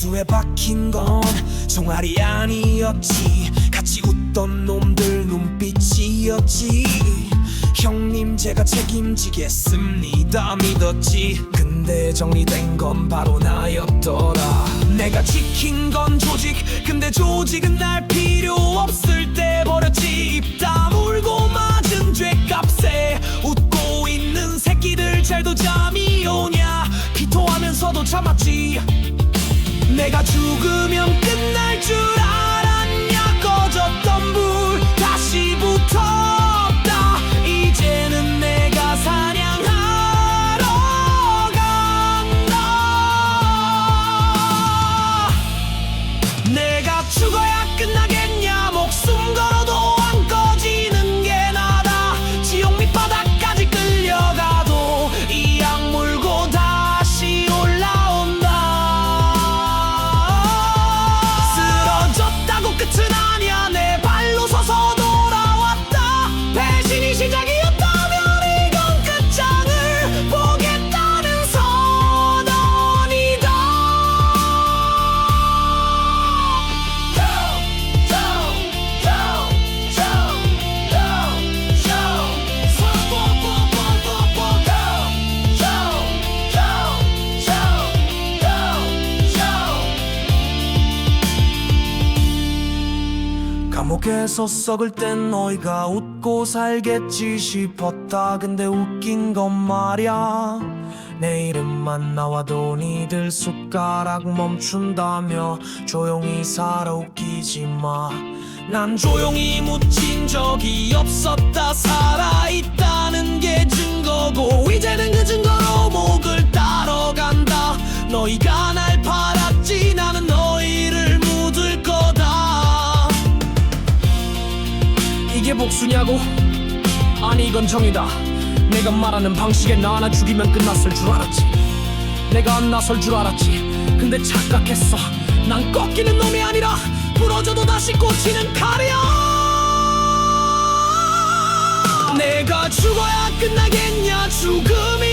뒤통수에 박힌 건 종아리 아니었지. 같이 웃던 놈들 눈빛이었지. 형님 제가 책임지겠습니다 믿었지. 근데 정리된 건 바로 나였더라. 내가 지킨 건 조직 근데 조직은 날 필요 없을 때 버렸지. 입 다물고 맞은 죄값에 웃고 있는 새끼들 잘도 잠이 오냐. 기토하면서도 참았지 내가 죽으 감옥에서 썩을 땐 너희가 웃고 살겠지 싶었다. 근데 웃긴 건 말야. 내 이름만 나와도 니들 숟가락 멈춘다며 조용히 살아 웃기지 마난 조용히 묻힌 적이 없었다. 살아있다는 게 증거고 이제는 그 증거로 목을 따러 간다. 너희가 이게 복수냐고? 아니 이건 정이다. 내가 말하는 방식에 나 하나 죽이면 끝났을 줄 알았지. 내가 안 나설 줄 알았지. 근데 착각했어. 난 꺾이는 놈이 아니라 부러져도 다시 꽂히는 칼이야. 내가 죽어야 끝나겠냐 죽음이